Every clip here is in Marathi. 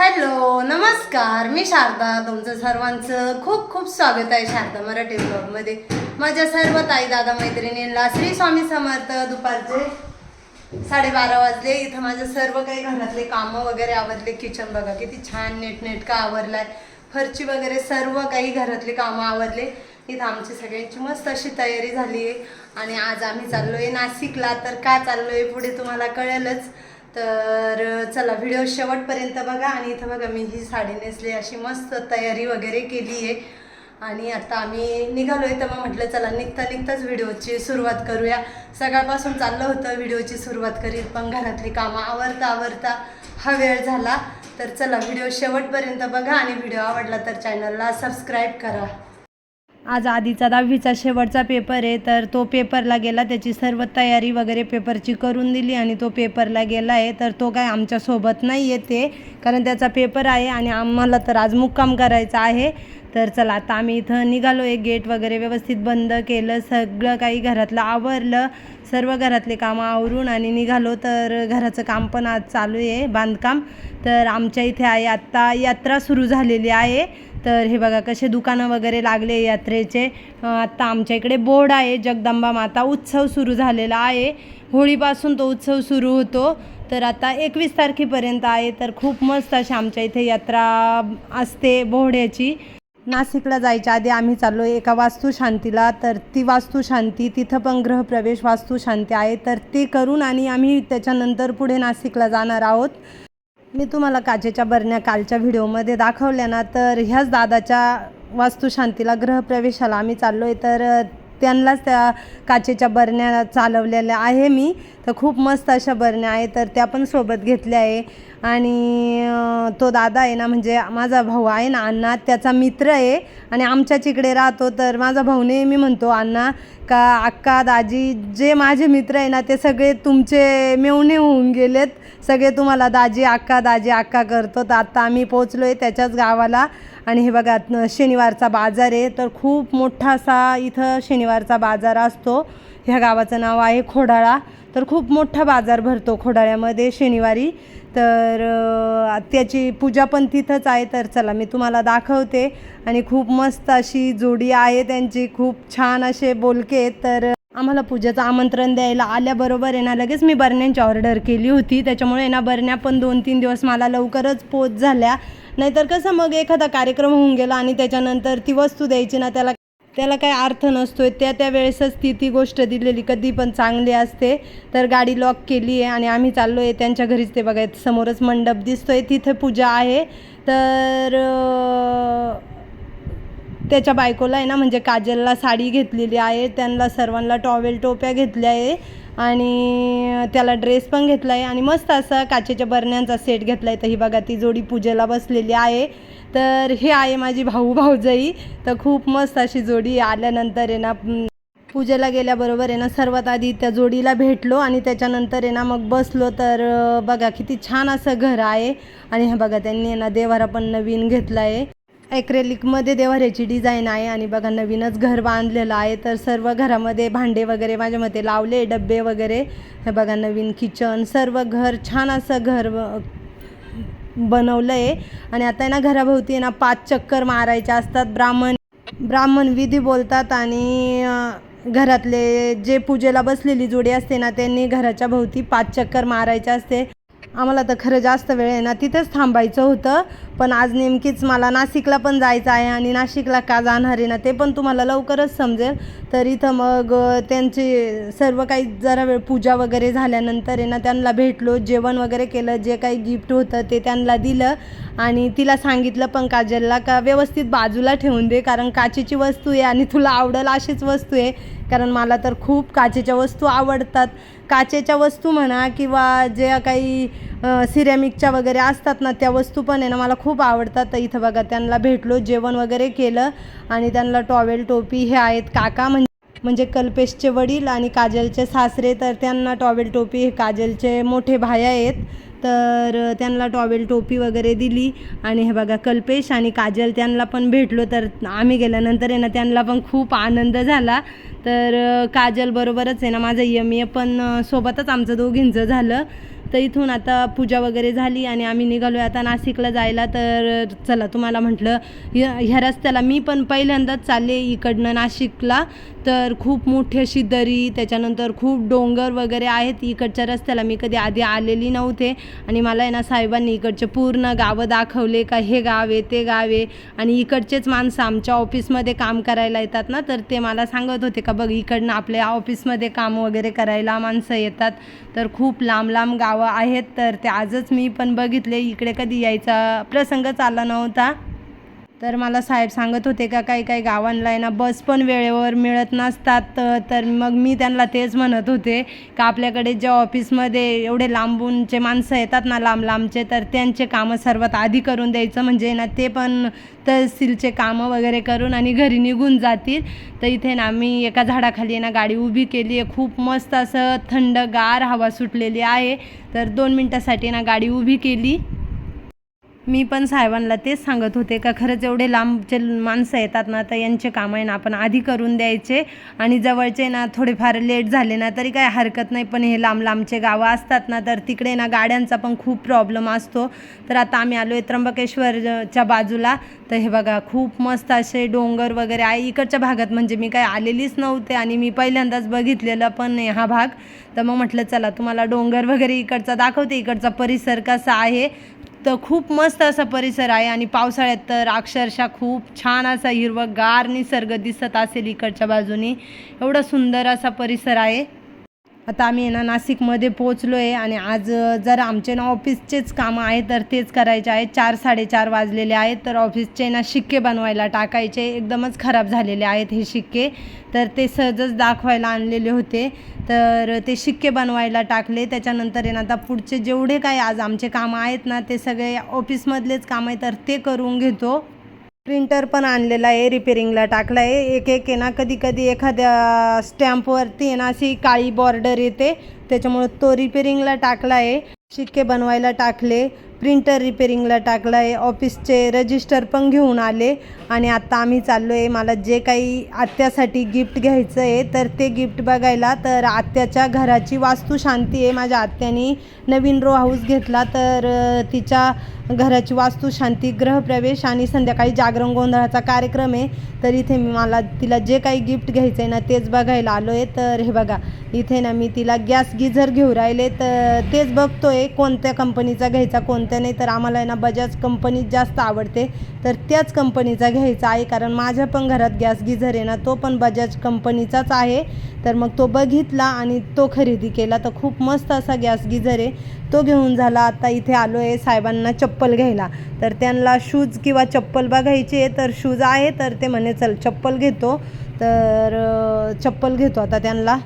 हॅलो नमस्कार. मी शारदा तुमचं सर्वांचं खूप खूप स्वागत आहे शारदा मराठी ब्लॉगमध्ये माझ्या सर्व ताई दादा मैत्रिणींना श्री स्वामी समर्थ दुपारचे साडेबारा वाजले. इथं माझं सर्व काही घरातले कामं वगैरे आवरले. किचन बघा किती छान नीटनेटका आवरलाय. फरची वगैरे सर्व काही घरातले कामं आवरले. इथं आमची सगळ्यांची मस्त अशी तयारी झाली आहे आणि आज आम्ही चाललो आहे नाशिकला. तर का आहे पुढे तुम्हाला कळेलच. तर चला व्हिडिओ शेवटपर्यंत बघा. आणि इथं बघा मी ही साडी नेसली अशी मस्त तयारी वगैरे केली आहे. आणि आता आम्ही निघालोय. तर मग म्हटलं चला निघता निघताच व्हिडिओची सुरुवात करूया. सकाळपासून चाललं होतं व्हिडिओची सुरुवात करीत पण घरातली कामं आवरता आवरता हा वेळ झाला. तर चला व्हिडिओ शेवटपर्यंत बघा. आणि व्हिडिओ आवडला तर चॅनलला सबस्क्राईब करा. आज आधीचा दहावीचा शेवटचा पेपर आहे तर तो पेपरला गेला त्याची सर्व तयारी वगैरे पेपरची करून दिली आणि तो पेपरला गेला आहे. तर तो काय आमच्यासोबत नाही येते कारण त्याचा पेपर आहे आणि आम्हाला तर आज मुक्काम करायचा आहे. तर चला आता आम्ही इथं निघालो एक गेट वगैरे व्यवस्थित बंद केलं सगळं काही घरातलं आवरलं सर्व घरातले कामं आवरून आणि निघालो. तर घराचं काम पण आज चालू आहे बांधकाम. तर आमच्या इथे आहे आत्ता यात्रा सुरू झालेली आहे. तर हे बघा कसे दुकानं वगैरे लागले यात्रेचे. आत्ता आमच्या इकडे बोर्ड आहे जगदंबा माता उत्सव सुरू झालेला आहे. होळीपासून तो उत्सव सुरू होतो. तर आता एकवीस तारखेपर्यंत आहे तर खूप मस्त अशी आमच्या इथे यात्रा असते बोहड्याची. नाशिकला जायच्या आधी आम्ही चाललो एका वास्तुशांतीला तर ती वास्तुशांती तिथं पण ग्रहप्रवेश वास्तुशांती आहे. तर ते करून आणि आम्ही त्याच्यानंतर पुढे नाशिकला जाणार आहोत. मी तुम्हाला काचेच्या बरण्या कालच्या व्हिडिओमध्ये दाखवल्या ना तर ह्याच दादाच्या वास्तुशांतीला गृहप्रवेशाला आम्ही चाललो आहे तर त्यांनाच त्या काचेच्या बरण्या चालवलेल्या आहे मी. तर खूप मस्त अशा बरण्या आहे तर त्या पण सोबत घेतल्या आहे. आणि तो दादा आहे ना म्हणजे माझा भाऊ आहे ना अण्णा त्याचा मित्र आहे. आणि आमच्याच इकडे राहतो तर माझा भाऊ नेहमी म्हणतो अण्णा का अक्का दाजी जे माझे मित्र आहे ना ते सगळे तुमचे मेवणे होऊन गेलेत. सगळे तुम्हाला दाजी अक्का दाजी अक्का करतो. तर आत्ता आम्ही पोचलो आहे त्याच्याच गावाला. आणि हे बघा शनिवारचा बाजार आहे. तर खूप मोठा असा इथं शनिवारचा बाजार असतो. ह्या गावाचं नाव आहे खोडाळा. तर खूप मोठा बाजार भरतो खोडाळ्यामध्ये शनिवारी. तर त्याची पूजा पण तिथंच आहे. तर चला मी तुम्हाला दाखवते. आणि खूप मस्त अशी जोडी आहे त्यांची. खूप छान असे बोलके तर आम्हाला पूजेचं आमंत्रण द्यायला आल्याबरोबर आहे ना लगेच मी बरण्यांची ऑर्डर केली होती. त्याच्यामुळे ना बरण्या पण दोन तीन दिवस मला लवकरच पोच झाल्या. नाहीतर कसं मग एखादा कार्यक्रम होऊन गेला आणि त्याच्यानंतर ती वस्तू द्यायची ना त्याला त्याला काही अर्थ नसतो आहे त्या त्या वेळेसच ती ती गोष्ट दिलेली. कधी पण चांगली असते. तर गाडी लॉक केली आहे आणि आम्ही चाललो आहे त्यांच्या घरीच. ते बघायचं समोरच मंडप दिसतो आहे तिथे पूजा आहे. तर त्याच्या बायकोला आहे ना म्हणजे काजलला साडी घेतलेली आहे त्यांना सर्वांना टॉवेल टोप्या घेतल्या आहे आणि त्याला ड्रेस पण घेतला आहे आणि मस्त असा काचेच्या बरण्यांचा सेट घेतला आहे. तर ही बघा ती जोडी पूजेला बसलेली आहे. तर हे आहे माझी भाऊ भाऊजाई. तर खूप मस्त अशी जोडी आल्यानंतर आहे ना पूजेला गेल्याबरोबर आहे ना सर्वात आधी त्या जोडीला भेटलो आणि त्याच्यानंतर आहे ना मग बसलो. तर बघा किती छान असं घर आहे. आणि हे बघा त्यांनी आहे ना देवारा पण नवीन घेतला आहे. ॲक्रेलिकमध्ये देवाऱ्याची डिझाईन आहे आणि बघा नवीनच घर बांधलेलं आहे. तर सर्व घरामध्ये भांडे वगैरे माझ्या मते लावले डब्बे वगैरे. हे बघा नवीन किचन सर्व घर छान असं घर बनवलं आहे आणि आता आहे ना घराभोवती आहे ना पाच चक्कर मारायचे असतात. ब्राह्मण ब्राह्मण विधी बोलतात आणि घरातले जे पूजेला बसलेली जोडी असते ना त्यांनी घराच्या भोवती पाच चक्कर मारायचे असते. आम्हाला तर खरं जास्त वेळ आहे ना तिथेच थांबायचं होतं. पण आज नेमकीच मला नाशिकला पण जायचं आहे आणि नाशिकला का जाणार आहे ना ते पण तुम्हाला लवकरच समजेल. तर इथं मग त्यांचे त्यांची सर्व काही जरा वेळ पूजा वगैरे झाल्यानंतर आहे ना त्यांना भेटलो जेवण वगैरे केलं जे काही गिफ्ट होतं ते त्यांना दिलं. आणि तिला सांगितलं पण काजलला का व्यवस्थित बाजूला ठेवून दे कारण काचेची वस्तू आहे आणि तुला आवडेल अशीच वस्तू आहे. कारण मला तर खूप काचेच्या वस्तू आवडतात. काचेच्या वस्तू म्हणा किंवा ज्या काही सिरॅमिकच्या वगैरे असतात ना त्या वस्तू पण आहे ना मला खूप आवडतात. तर इथं बघा त्यांना भेटलो जेवण वगैरे केलं आणि त्यांना टॉवेल टोपी हे आहेत. काका म्हणजे म्हणजे कल्पेशचे वडील आणि काजलचे सासरे तर त्यांना टॉवेल टोपी हे काजलचे मोठे भाया आहेत. तर त्यांना टॉवेल टोपी वगैरे दिली आणि हे बघा कल्पेश आणि काजल त्यांना पण भेटलो. तर आम्ही गेल्यानंतर आहे ना त्यांना पण खूप आनंद झाला. तर काजल बरोबरच आहे ना माझं यम ए पण सोबतच आमचं दोघींचं झालं. तर इथून आता पूजा वगैरे झाली आणि आम्ही निघालो आहे आता नाशिकला जायला तर चला तुम्हाला म्हटलं ह्या ह्या रस्त्याला मी पण पहिल्यांदाच चालले इकडनं नाशिकला. तर खूप मोठी अशी दरी त्याच्यानंतर खूप डोंगर वगैरे आहेत. इकडच्या रस्त्याला मी कधी आधी आलेली नव्हते. आणि मला आहे ना साहेबांनी इकडचे पूर्ण गावं दाखवले का हे गाव आहे ते गाव आहे. आणि इकडचेच माणसं आमच्या ऑफिसमध्ये काम करायला येतात ना तर ते मला सांगत होते का बघ इकडनं आपल्या ऑफिसमध्ये काम वगैरे करायला माणसं येतात. तर खूप लांब लांब गावं आहेत तर ते आजच मी पण बघितले. इकडे कधी यायचा प्रसंगच आला नव्हता. तर मला साहेब सांगत होते का काही काही गावांना आहे ना बस पण वेळेवर मिळत नसतात. तर- मग मी त्यांना तेच म्हणत होते का आपल्याकडे जे ऑफिसमध्ये एवढे लांबूनचे माणसं येतात ना लांब लांबचे तर त्यांचे कामं सर्वात आधी करून द्यायचं. म्हणजे ना ते पण तहसीलचे कामं वगैरे करून आणि घरी निघून जातील. तर इथे ना मी एका झाडाखाली ना गाडी उभी केली आहे. खूप मस्त असं थंडगार हवा सुटलेली आहे. तर दोन मिनटासाठी ना गाडी उभी केली. मी पण साहेबांना तेच सांगत होते का खरंच एवढे लांबचे माणसं येतात ना तर यांचे कामं आहे ना आपण आधी करून द्यायचे. आणि जवळचे ना थोडेफार लेट झाले ना तरी काय हरकत नाही. पण हे लांब लांबचे गावं असतात ना तर तिकडे ना गाड्यांचा पण खूप प्रॉब्लेम असतो. तर आता आम्ही आलो आहे त्र्यंबकेश्वरच्या बाजूला. तर हे बघा खूप मस्त असे डोंगर वगैरे आहे. इकडच्या भागात म्हणजे मी काय आलेलीच नव्हते आणि मी पहिल्यांदाच बघितलेलं पण आहे हा भाग. तर मग म्हटलं चला तुम्हाला डोंगर वगैरे इकडचा दाखवते. इकडचा परिसर कसा आहे? तर खूप मस्त असा परिसर आहे आणि पावसाळ्यात तर अक्षरशः खूप छान असा हिरवगार निसर्ग दिसत असेल इकडच्या बाजूनी. एवढा सुंदर असा परिसर आहे. आता आम्ही ना नाशिकमध्ये पोचलो आहे आणि आज जर आमचे ना ऑफिसचेच कामं आहे तर तेच करायचे आहे चार साडेचार वाजलेले आहेत तर ऑफिसचे ना शिक्के बनवायला टाकायचे. एकदमच खराब झालेले आहेत हे शिक्के. तर ते सहजच दाखवायला आणलेले होते. तर ते शिक्के बनवायला टाकले. त्याच्यानंतर आहे ना आता पुढचे जेवढे काय आज आमचे कामं आहेत ना ते सगळे ऑफिसमधलेच काम आहे तर ते करून घेतो. प्रिंटर पण आणलेला आहे रिपेरिंगला टाकला आहे. एक एक आहे ना कधी कधी एखाद्या स्टॅम्पवरती आहे ना अशी काळी बॉर्डर येते. त्याच्यामुळे तो रिपेरिंगला टाकला आहे. शिक्के बनवायला टाकले. प्रिंटर रिपेरिंगला टाकला आहे ऑफिसचे रजिस्टर पण घेऊन आले आणि आत्ता आम्ही चाललो आहे मला जे काही आत्यासाठी गिफ्ट घ्यायचं आहे तर ते गिफ्ट बघायला. तर आत्याच्या घराची वास्तू शांती आहे. माझ्या आत्यानी नवीन रो हाऊस घेतला तर तिच्या घराची वास्तू शांती गृहप्रवेश आणि संध्याकाळी जागरण गोंधळाचा कार्यक्रम आहे. तर इथे मी मला तिला जे काही गिफ्ट घ्यायचं आहे ना तेच बघायला आलो आहे तर हे बघा इथे ना मी तिला गॅस गिझर घेऊ राहिले. तर तेच बघतो आहे कोणत्या कंपनीचा घ्यायचा कोणत्या नाही तर आम्हाला आहे ना बजाज कंपनी जास्त आवडते. तर त्याच कंपनीचा घ्यायचा आहे कारण माझ्या पण घरात गॅस गिझर आहे ना तो पण बजाज कंपनीचाच आहे. तर मग तो बघितला आणि तो खरेदी केला. तर खूप मस्त असा गॅस गिझर आहे. तो घेऊन झाला आता इथे आलो आहे साहेबांना चप्पल घ्यायला. तर त्यांना शूज किंवा चप्पल बघायची आहे तर शूज आहे तर ते म्हणे चल चप्पल घेतो. तर चप्पल घेतो आता त्यांना.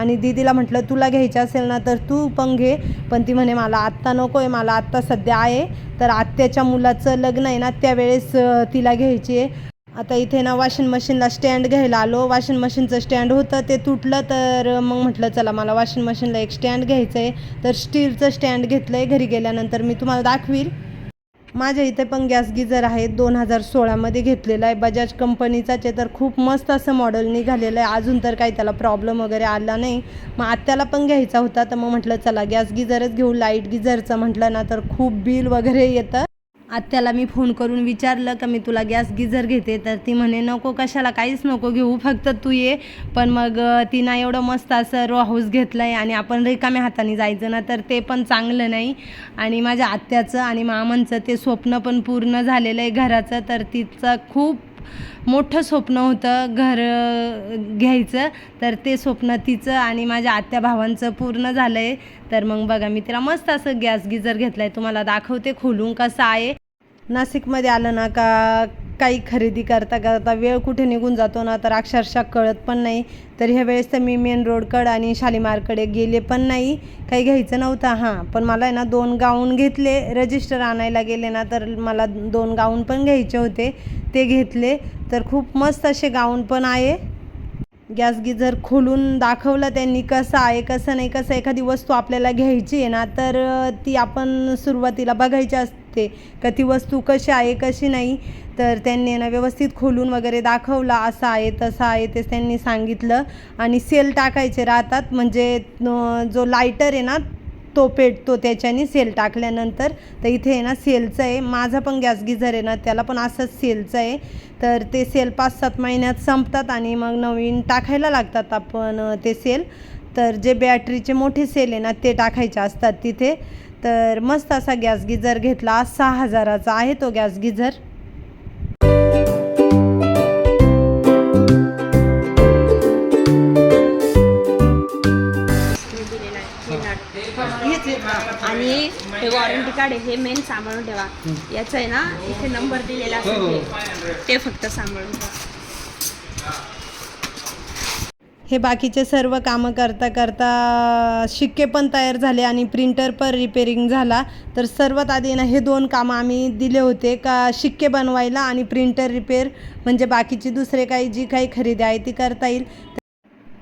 आणि दीदीला म्हटलं तुला घ्यायचं असेल ना तर तू पण घे. पण ती म्हणे मला आत्ता नको आहे मला आत्ता सध्या आहे. तर आत्याच्या मुलाचं लग्न आहे ना त्यावेळेस तिला घ्यायची आहे. आता इथे ना वॉशिंग मशीनला स्टँड घ्यायला आलो. वॉशिंग मशीनचं स्टँड होतं ते तुटलं तर मग म्हटलं चला मला वॉशिंग मशीनला एक स्टँड घ्यायचं आहे तर स्टीलचं स्टँड घेतलं आहे घरी गेल्यानंतर मी तुम्हाला दाखवील. माझ्या इथे पण गॅस गिझर आहे दोन हजार सोळामध्ये घेतलेला आहे. बजाज कंपनीचाच आहे तर खूप मस्त असं मॉडेल निघालेलं आहे. अजून तर काही त्याला प्रॉब्लेम वगैरे आला नाही. मग आत्याला पण घ्यायचा होता तर मग म्हटलं चला गॅस गिझरच घेऊ लाइट गिझरचं. म्हटलं ना तर खूप बिल वगैरे येतं. आत्याला मी फोन करून विचारलं का मी तुला गॅस गिझर घेते तर ती म्हणे नको कशाला? काहीच नको घेऊ फक्त तू ये. पण मग तिनं एवढं मस्त असं रो हाऊस घेतलं आहे आणि आपण रिकाम्या हाताने जायचं ना तर ते पण चांगलं नाही. आणि माझ्या आत्याचं आणि मामांचं ते स्वप्न पण पूर्ण झालेलं आहे घराचं तर तिचं खूप मोठं स्वप्न होतं घर घ्यायचं. तर ते स्वप्न तिचं आणि माझ्या आत्या भावांचं पूर्ण झालं आहे तर मग बघा मी तिला मस्त असं गॅस गिझर घेतला आहे तुम्हाला दाखवते खोलून कसं आहे. नाशिकमध्ये आलं ना का काही खरेदी करता करता वेळ कुठे निघून जातो ना तर अक्षरशः कळत पण नाही. तर ह्या वेळेस तर मी मेन रोडकडं आणि शालिमारकडे गेले पण नाही. काही घ्यायचं नव्हतं हां. पण मला आहे ना दोन गाऊन घेतले. रजिस्टर आणायला गेले ना तर मला दोन गाऊन पण घ्यायचे होते. ते घेतले. तर खूप मस्त असे गाऊन पण आहे. गॅस गिझर खोलून दाखवलं त्यांनी कसं आहे कसं नाही कसं एखादी वस्तू आपल्याला घ्यायची आहे ना तर ती आपण सुरुवातीला बघायची असते का ती वस्तू कशी आहे कशी नाही तर त्यांनी ना व्यवस्थित खोलून वगैरे दाखवला असं आहे तसं आहे ते त्यांनी सांगितलं. आणि सेल टाकायचे राहतात म्हणजे जो लायटर आहे ना तो पेटतो त्याच्याने सेल टाकल्यानंतर. तर इथे आहे ना सेलचं आहे. माझा पण गॅस गिझर आहे ना त्याला पण असंच सेलचं आहे. तर ते सेल पाच सात महिन्यात संपतात आणि मग नवीन टाकायला लागतात आपण ते सेल तर जे बॅटरीचे मोठे सेल आहे ना ते टाकायचे असतात तिथे. तर मस्त असा गॅस गिझर घेतला. सहा हजाराचा आहे तो गॅस गिझर. हे आणि हे वॉरंटी कार्ड आहे हे मेन सांभाळून ठेवा. याचं आहे ना इथे नंबर दिलेला असेल. ते. ते फक्त सांभाळून ठेवा. हे बाकीचे सर्व कामं करता करता शिक्के पण तयार झाले आणि प्रिंटर पण रिपेरिंग झाला. तर सर्वात आधी ना हे दोन कामं आम्ही दिले होते का शिक्के बनवायला आणि प्रिंटर रिपेअर म्हणजे बाकीची दुसरे काही जी काही खरेदी आहे ती करता येईल.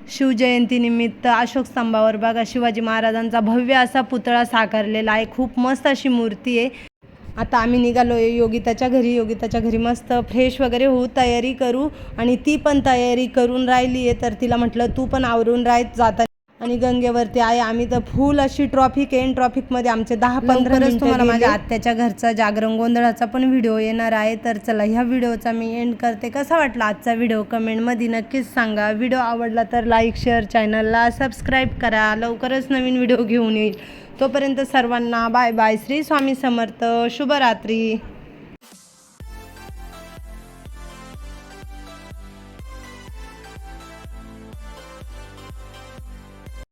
शिवजयंतीनिमित्त अशोक स्तंभावर बघा शिवाजी महाराजांचा भव्य असा पुतळा साकारलेला आहे. खूप मस्त अशी मूर्ती आहे. आता आम्ही निघालो आहे योगिताच्या घरी. योगिताच्या घरी मस्त फ्रेश वगैरे होऊ तयारी करू. आणि ती पण तयारी करून राहिली आहे. तर तिला म्हटलं तू पण आवरून राहत जाता आणि गंगेवरती आहे. आम्ही तर फुल अशी ट्रॉफिक आहे ट्रॉफिकमध्ये आमचे दहा पंधरा तुम्हाला माझ्या आत्याच्या घरचा जागरण गोंधळाचा पण व्हिडिओ येणार आहे. तर चला ह्या व्हिडिओचा मी एंड करते. कसा वाटला आजचा व्हिडिओ कमेंटमध्ये नक्कीच सांगा. व्हिडिओ आवडला तर लाईक शेअर चॅनलला सबस्क्राईब करा. लवकरच नवीन व्हिडिओ घेऊन येईल. तोपर्यंत सर्वांना बाय बाय श्री स्वामी समर्थ. शुभरात्री.